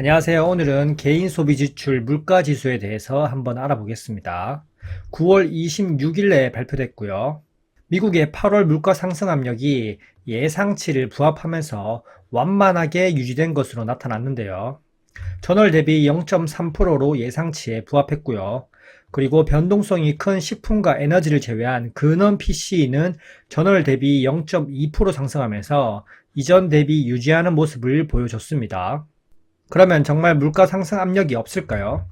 안녕하세요. 오늘은 개인 소비 지출 물가 지수에 대해서 한번 알아보겠습니다. 9월 26일에 발표됐고요. 미국의 8월 물가 상승 압력이 예상치를 부합하면서 완만하게 유지된 것으로 나타났는데요. 전월 대비 0.3%로 예상치에 부합했고요. 그리고 변동성이 큰 식품과 에너지를 제외한 근원 PC는 전월 대비 0.2% 상승하면서 이전 대비 유지하는 모습을 보여줬습니다. 그러면 정말 물가 상승 압력이 없을까요?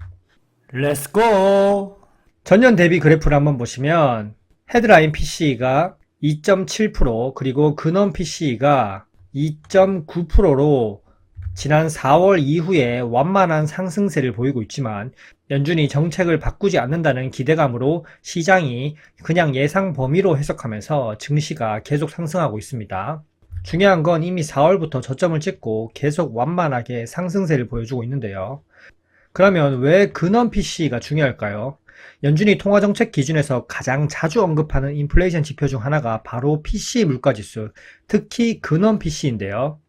렛츠고! 전년 대비 그래프를 한번 보시면 헤드라인 PC가 2.7% 그리고 근원 PC가 2.9%로 지난 4월 이후에 완만한 상승세를 보이고 있지만 연준이 정책을 바꾸지 않는다는 기대감으로 시장이 그냥 예상 범위로 해석하면서 증시가 계속 상승하고 있습니다. 중요한 건 이미 4월부터 저점을 찍고 계속 완만하게 상승세를 보여주고 있는데요. 그러면 왜 근원 PC가 중요할까요? 연준이 통화정책 기준에서 가장 자주 언급하는 인플레이션 지표 중 하나가 바로 PC 물가지수, 특히 근원 PC인데요.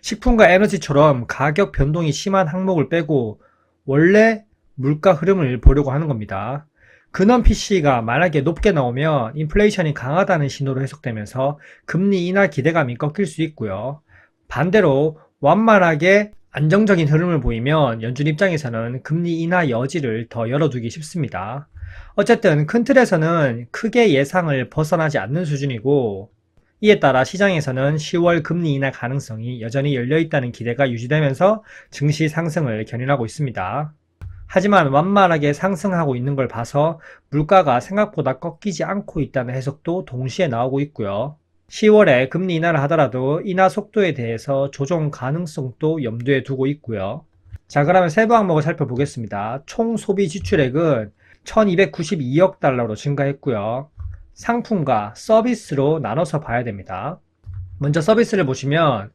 식품과 에너지처럼 가격 변동이 심한 항목을 빼고 원래 물가 흐름을 보려고 하는 겁니다. 근원 PC가 만약에 높게 나오면 인플레이션이 강하다는 신호로 해석되면서 금리 인하 기대감이 꺾일 수 있고요. 반대로 완만하게 안정적인 흐름을 보이면 연준 입장에서는 금리 인하 여지를 더 열어두기 쉽습니다. 어쨌든 큰 틀에서는 크게 예상을 벗어나지 않는 수준이고 이에 따라 시장에서는 10월 금리 인하 가능성이 여전히 열려 있다는 기대가 유지되면서 증시 상승을 견인하고 있습니다. 하지만 완만하게 상승하고 있는 걸 봐서 물가가 생각보다 꺾이지 않고 있다는 해석도 동시에 나오고 있고요. 10월에 금리 인하를 하더라도 인하 속도에 대해서 조정 가능성도 염두에 두고 있고요. 자, 그러면 세부 항목을 살펴보겠습니다. 총 소비 지출액은 1292억 달러로 증가했고요. 상품과 서비스로 나눠서 봐야 됩니다. 먼저 서비스를 보시면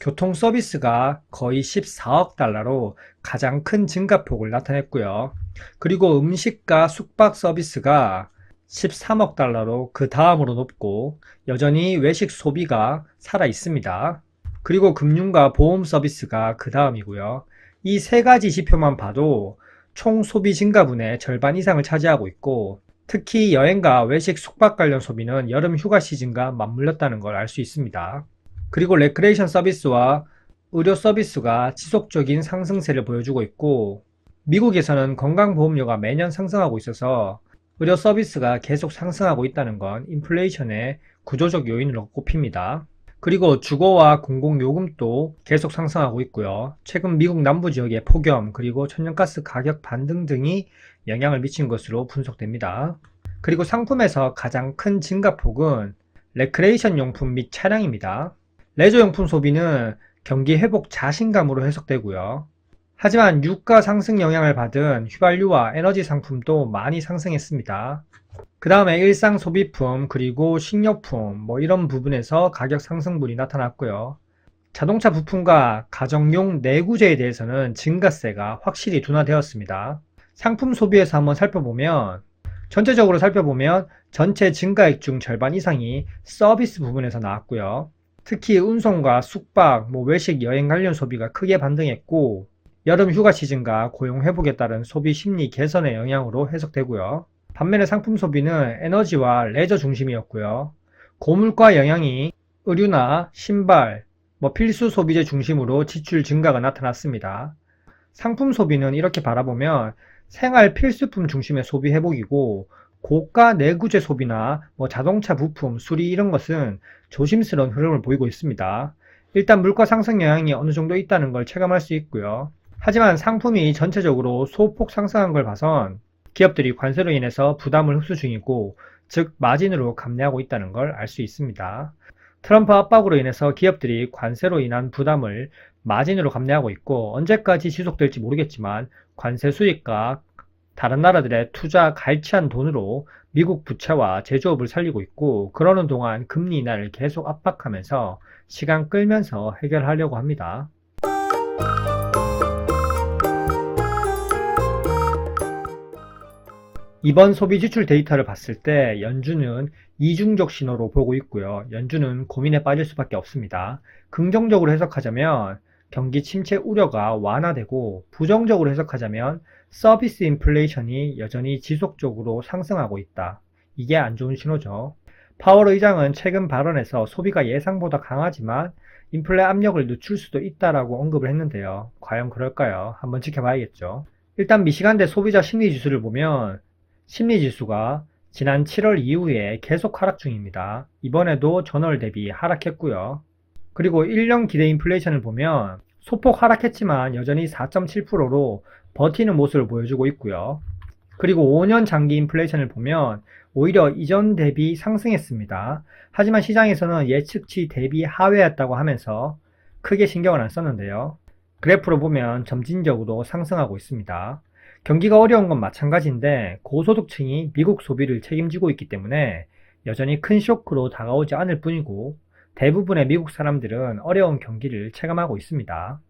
교통 서비스가 거의 14억 달러로 가장 큰 증가폭을 나타냈고요. 그리고 음식과 숙박 서비스가 13억 달러로 그 다음으로 높고 여전히 외식 소비가 살아 있습니다. 그리고 금융과 보험 서비스가 그 다음이고요. 이 세 가지 지표만 봐도 총 소비 증가분의 절반 이상을 차지하고 있고 특히 여행과 외식 숙박 관련 소비는 여름 휴가 시즌과 맞물렸다는 걸 알 수 있습니다. 그리고 레크레이션 서비스와 의료 서비스가 지속적인 상승세를 보여주고 있고 미국에서는 건강보험료가 매년 상승하고 있어서 의료 서비스가 계속 상승하고 있다는 건 인플레이션의 구조적 요인으로 꼽힙니다. 그리고 주거와 공공요금도 계속 상승하고 있고요. 최근 미국 남부 지역의 폭염 그리고 천연가스 가격 반등 등이 영향을 미친 것으로 분석됩니다. 그리고 상품에서 가장 큰 증가폭은 레크레이션 용품 및 차량입니다. 레저용품 소비는 경기 회복 자신감으로 해석되고요. 하지만 유가 상승 영향을 받은 휘발유와 에너지 상품도 많이 상승했습니다. 그 다음에 일상 소비품 그리고 식료품 뭐 이런 부분에서 가격 상승분이 나타났고요. 자동차 부품과 가정용 내구재에 대해서는 증가세가 확실히 둔화되었습니다. 상품 소비에서 한번 살펴보면 전체적으로 살펴보면 전체 증가액 중 절반 이상이 서비스 부분에서 나왔고요. 특히 운송과 숙박, 뭐 외식, 여행 관련 소비가 크게 반등했고 여름 휴가 시즌과 고용 회복에 따른 소비 심리 개선의 영향으로 해석되고요. 반면에 상품 소비는 에너지와 레저 중심이었고요. 고물가 영향이 의류나 신발, 뭐 필수 소비재 중심으로 지출 증가가 나타났습니다. 상품 소비는 이렇게 바라보면 생활 필수품 중심의 소비 회복이고 고가 내구재 소비나 뭐 자동차 부품, 수리 이런 것은 조심스러운 흐름을 보이고 있습니다. 일단 물가 상승 영향이 어느 정도 있다는 걸 체감할 수 있고요. 하지만 상품이 전체적으로 소폭 상승한 걸 봐선 기업들이 관세로 인해서 부담을 흡수 중이고 즉 마진으로 감내하고 있다는 걸 알 수 있습니다. 트럼프 압박으로 인해서 기업들이 관세로 인한 부담을 마진으로 감내하고 있고 언제까지 지속될지 모르겠지만 관세 수익과 다른 나라들의 투자 갈취한 돈으로 미국 부채와 제조업을 살리고 있고 그러는 동안 금리 인하를 계속 압박하면서 시간 끌면서 해결하려고 합니다. 이번 소비 지출 데이터를 봤을 때 연준은 이중적 신호로 보고 있고요. 연준은 고민에 빠질 수밖에 없습니다. 긍정적으로 해석하자면 경기 침체 우려가 완화되고 부정적으로 해석하자면 서비스 인플레이션이 여전히 지속적으로 상승하고 있다. 이게 안 좋은 신호죠. 파월 의장은 최근 발언에서 소비가 예상보다 강하지만 인플레 압력을 늦출 수도 있다라고 언급을 했는데요. 과연 그럴까요? 한번 지켜봐야겠죠. 일단 미시간대 소비자 심리 지수를 보면 심리 지수가 지난 7월 이후에 계속 하락 중입니다. 이번에도 전월 대비 하락했고요. 그리고 1년 기대 인플레이션을 보면 소폭 하락했지만 여전히 4.7%로 버티는 모습을 보여주고 있고요. 그리고 5년 장기 인플레이션을 보면 오히려 이전 대비 상승했습니다. 하지만 시장에서는 예측치 대비 하회했다고 하면서 크게 신경을 안 썼는데요. 그래프로 보면 점진적으로 상승하고 있습니다. 경기가 어려운 건 마찬가지인데 고소득층이 미국 소비를 책임지고 있기 때문에 여전히 큰 쇼크로 다가오지 않을 뿐이고 대부분의 미국 사람들은 어려운 경기를 체감하고 있습니다.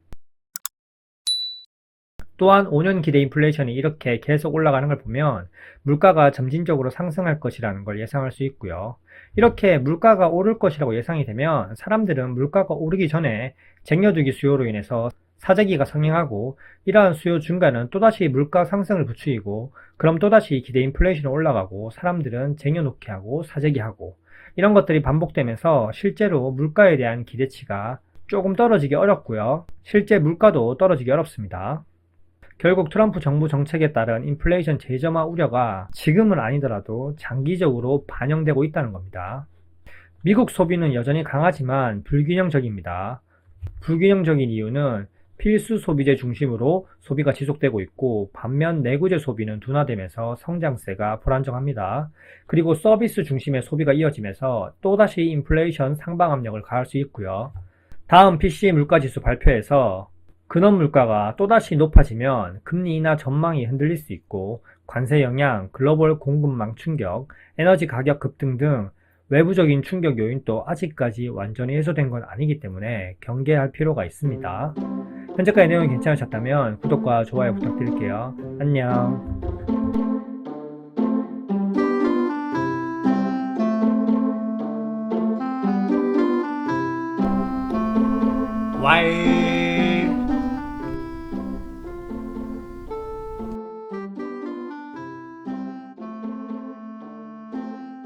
또한 5년 기대 인플레이션이 이렇게 계속 올라가는 걸 보면 물가가 점진적으로 상승할 것이라는 걸 예상할 수 있고요. 이렇게 물가가 오를 것이라고 예상이 되면 사람들은 물가가 오르기 전에 쟁여두기 수요로 인해서 사재기가 성행하고 이러한 수요 증가는 또다시 물가 상승을 부추기고 그럼 또다시 기대 인플레이션이 올라가고 사람들은 쟁여놓게 하고 사재기하고 이런 것들이 반복되면서 실제로 물가에 대한 기대치가 조금 떨어지기 어렵고요. 실제 물가도 떨어지기 어렵습니다. 결국 트럼프 정부 정책에 따른 인플레이션 재점화 우려가 지금은 아니더라도 장기적으로 반영되고 있다는 겁니다. 미국 소비는 여전히 강하지만 불균형적입니다. 불균형적인 이유는 필수 소비재 중심으로 소비가 지속되고 있고 반면 내구재 소비는 둔화되면서 성장세가 불안정합니다. 그리고 서비스 중심의 소비가 이어지면서 또다시 인플레이션 상방 압력을 가할 수 있고요. 다음 PC 물가지수 발표에서 근원 물가가 또다시 높아지면 금리 인하 전망이 흔들릴 수 있고 관세 영향, 글로벌 공급망 충격, 에너지 가격 급등 등 외부적인 충격 요인도 아직까지 완전히 해소된 건 아니기 때문에 경계할 필요가 있습니다. 현재까지 내용이 괜찮으셨다면 구독과 좋아요 부탁드릴게요. 안녕. 와이